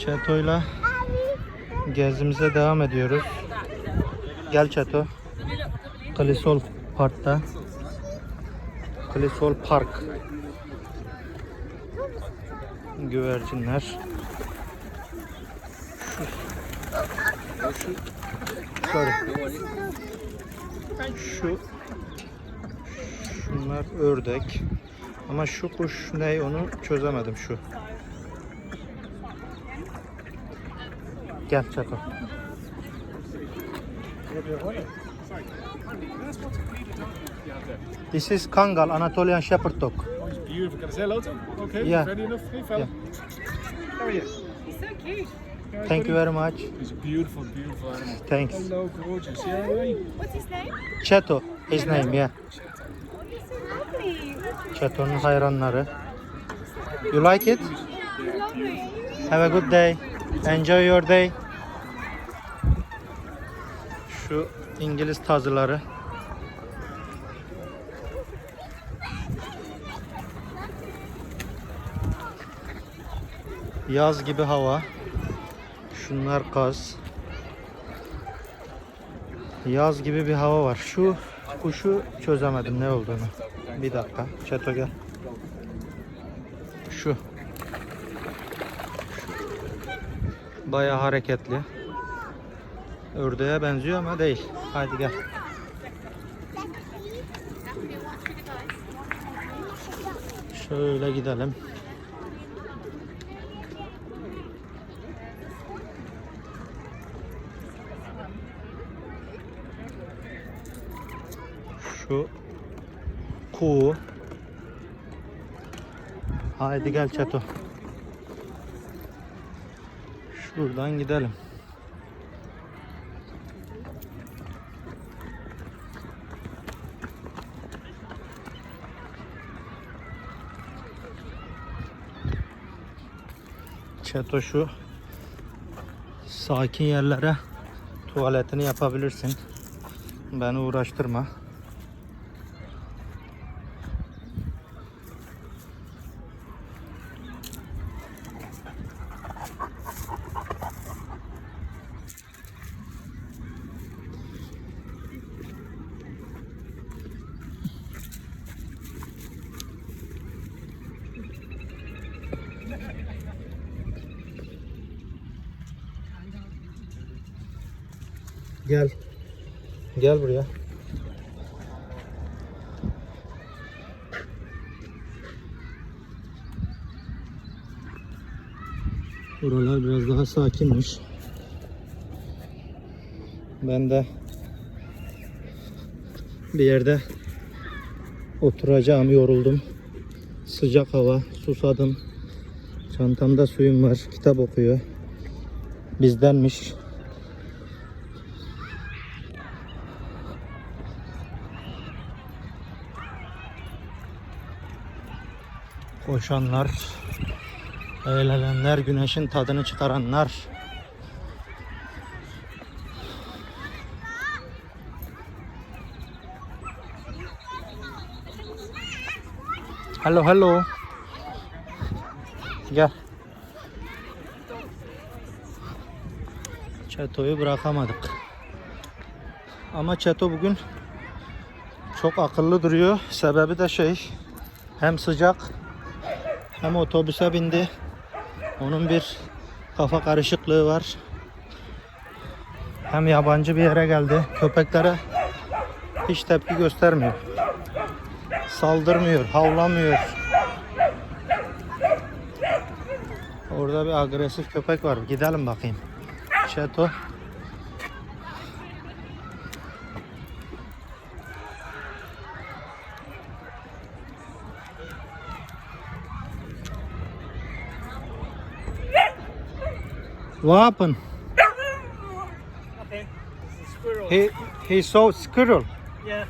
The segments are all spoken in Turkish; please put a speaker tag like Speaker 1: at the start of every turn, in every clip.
Speaker 1: Çeto'yla gezimize devam ediyoruz. Gel Çeto. Kalisol Park'ta. Kalisol Park. Güvercinler. Şu, şu, Şunlar ördek. Ama şu kuş ne onu çözemedim şu. Gel Çako. This is Kangal, Anatolian Shepherd Dog.
Speaker 2: Oh, he's beautiful. Can I say hello to him? Okay,
Speaker 1: Yeah.
Speaker 2: ready enough? Hey, fella. How are you?
Speaker 3: He's so cute.
Speaker 2: Alright,
Speaker 1: Thank you very much.
Speaker 2: He's a beautiful, beautiful animal.
Speaker 1: Thanks.
Speaker 2: Hello, gorgeous. Yeah, right.
Speaker 3: What's his name?
Speaker 1: Cheto, his name, yeah.
Speaker 3: Oh, so lovely.
Speaker 1: Cheto'nun hayranları. You like it?
Speaker 3: You're lovely.
Speaker 1: Have a good day. Enjoy your day. Şu İngiliz tazıları. Yaz gibi hava. Şunlar kaz. Yaz gibi bir hava var. Şu kuşu çözemedim ne olduğunu. Bir dakika. Çeto gel. Şu. Bayağı hareketli. Ördeğe benziyor ama değil. Haydi gel. Şöyle gidelim. Şu kuğu. Haydi gel Çeto. Şuradan gidelim. Çeto şu sakin yerlere tuvaletini yapabilirsin. Beni uğraştırma. Gel. Gel buraya. Buralar biraz daha sakinmiş. Ben de bir yerde oturacağım, yoruldum. Sıcak hava, susadım. Çantamda suyum var, kitap okuyor. Bizdenmiş. Koşanlar, eğlenenler, güneşin tadını çıkaranlar. Hello, hello. Gel. Çeto'yu bırakamadık. Ama Çeto bugün çok akıllı duruyor. Sebebi de şey hem sıcak hem otobüse bindi. Onun bir kafa karışıklığı var. Hem yabancı bir yere geldi. Köpeklere hiç tepki göstermiyor. Saldırmıyor, havlamıyor. Orada bir agresif köpek var. Gidelim bakayım. Çeto. What happened?
Speaker 4: Squirrel.
Speaker 1: He he saw squirrel.
Speaker 4: Yeah,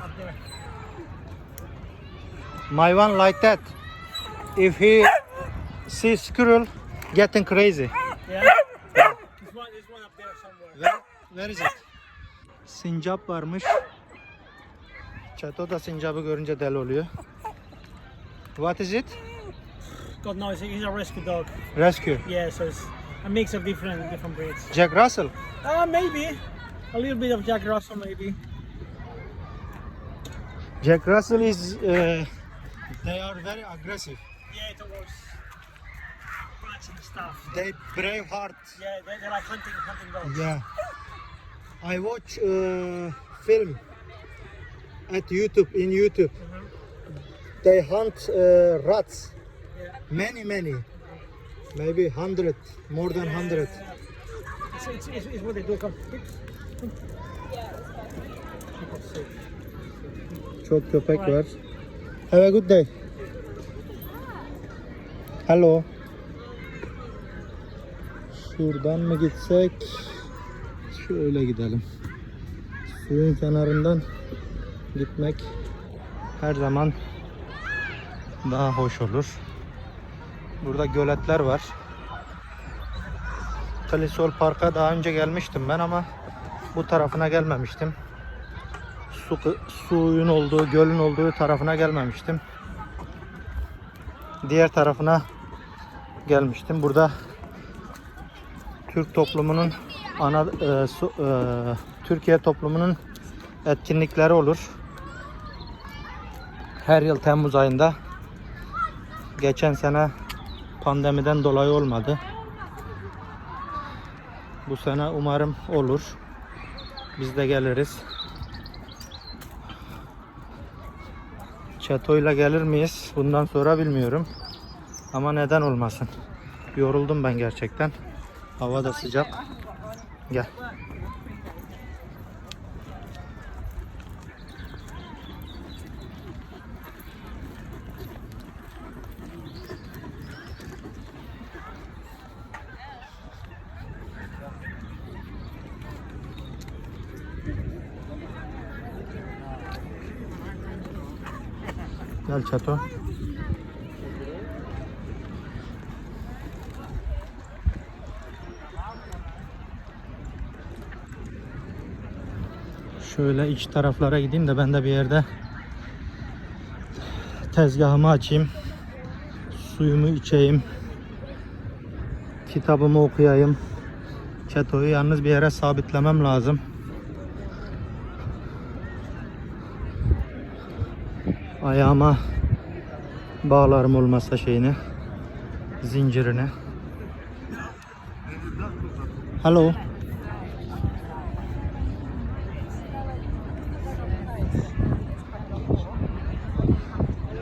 Speaker 4: up there.
Speaker 1: My one like that. If he see squirrel getting crazy.
Speaker 4: Yeah. there's one. There's one up there somewhere.
Speaker 1: Where, where is it? Sincap varmış. Çato da sincabı görünce deli oluyor. What is it?
Speaker 4: God knows, he's a rescue dog.
Speaker 1: Rescue.
Speaker 4: Yeah, so it's a mix of different different breeds.
Speaker 1: Jack Russell.
Speaker 4: Uh, maybe a little bit of Jack Russell, maybe.
Speaker 1: Jack Russell is uh, they are very aggressive.
Speaker 4: Yeah, towards rats and stuff.
Speaker 1: They brave heart.
Speaker 4: Yeah, they, they're like hunting hunting dogs.
Speaker 1: Yeah. I watch uh, film at YouTube in YouTube. They hunt uh, rats.
Speaker 4: Yeah.
Speaker 1: Many many. Maybe hundred, more than hundred.
Speaker 4: It's, it's, it's, it's what they do. Come.
Speaker 1: Çok köpek var. Have a good day. Hello. Şuradan mı gitsek? Şöyle gidelim. Suyun kenarından gitmek her zaman daha hoş olur. Burada göletler var. Kalisol Park'a daha önce gelmiştim ben ama bu tarafına gelmemiştim su, suyun olduğu, gölün olduğu tarafına gelmemiştim. Diğer tarafına gelmiştim. Burada Türk toplumunun ana e, su- e, Türkiye toplumunun etkinlikleri olur. Her yıl Temmuz ayında. Geçen sene pandemiden dolayı olmadı. Bu sene umarım olur. Biz de geliriz. Çatoyla gelir miyiz? Bundan sonra bilmiyorum. Ama neden olmasın? Yoruldum ben gerçekten. Hava da sıcak. Gel. Gel Çato. Şöyle iç taraflara gideyim de ben de bir yerde tezgahımı açayım. Suyumu içeyim. Kitabımı okuyayım. Çetoyu yalnız bir yere sabitlemem lazım. Ayağıma bağlarım olmazsa şeyini zincirini. Hello.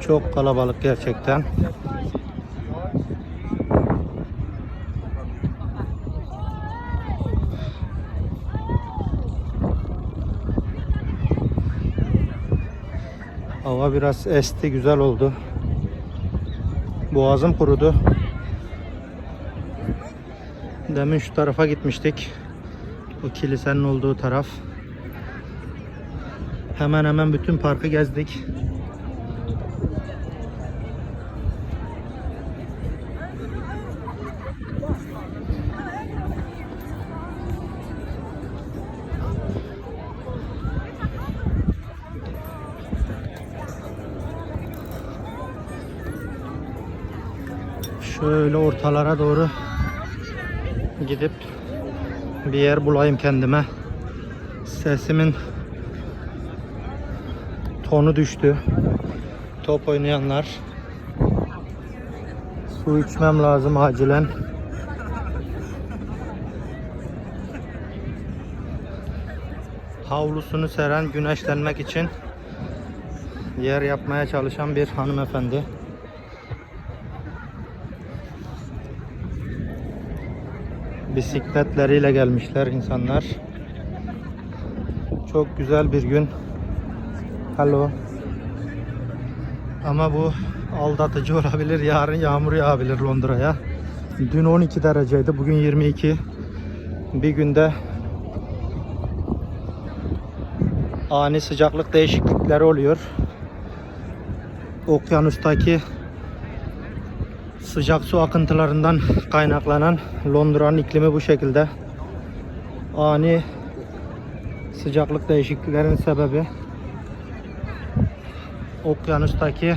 Speaker 1: Çok kalabalık gerçekten. Hava biraz esti, güzel oldu. Boğazım kurudu. Demin şu tarafa gitmiştik. O kilisenin olduğu taraf. Hemen hemen bütün parkı gezdik. Şöyle ortalara doğru gidip bir yer bulayım kendime. Sesimin tonu düştü. Top oynayanlar. Su içmem lazım acilen. Havlusunu seren güneşlenmek için yer yapmaya çalışan bir hanımefendi. Bisikletleriyle gelmişler insanlar. Çok güzel bir gün. Hello. Ama bu aldatıcı olabilir. Yarın yağmur yağabilir Londra'ya. Dün 12 dereceydi. Bugün 22. Bir günde ani sıcaklık değişiklikleri oluyor. Okyanustaki Sıcak su akıntılarından kaynaklanan Londra'nın iklimi bu şekilde. Ani sıcaklık değişikliklerin sebebi okyanustaki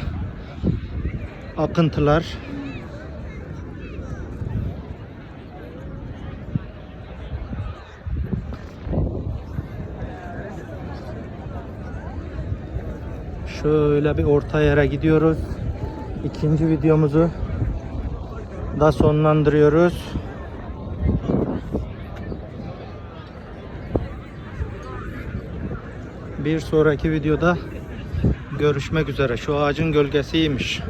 Speaker 1: akıntılar Şöyle bir orta yere gidiyoruz. İkinci videomuzu da sonlandırıyoruz. Bir sonraki videoda görüşmek üzere. Şu ağacın gölgesi iyiymiş.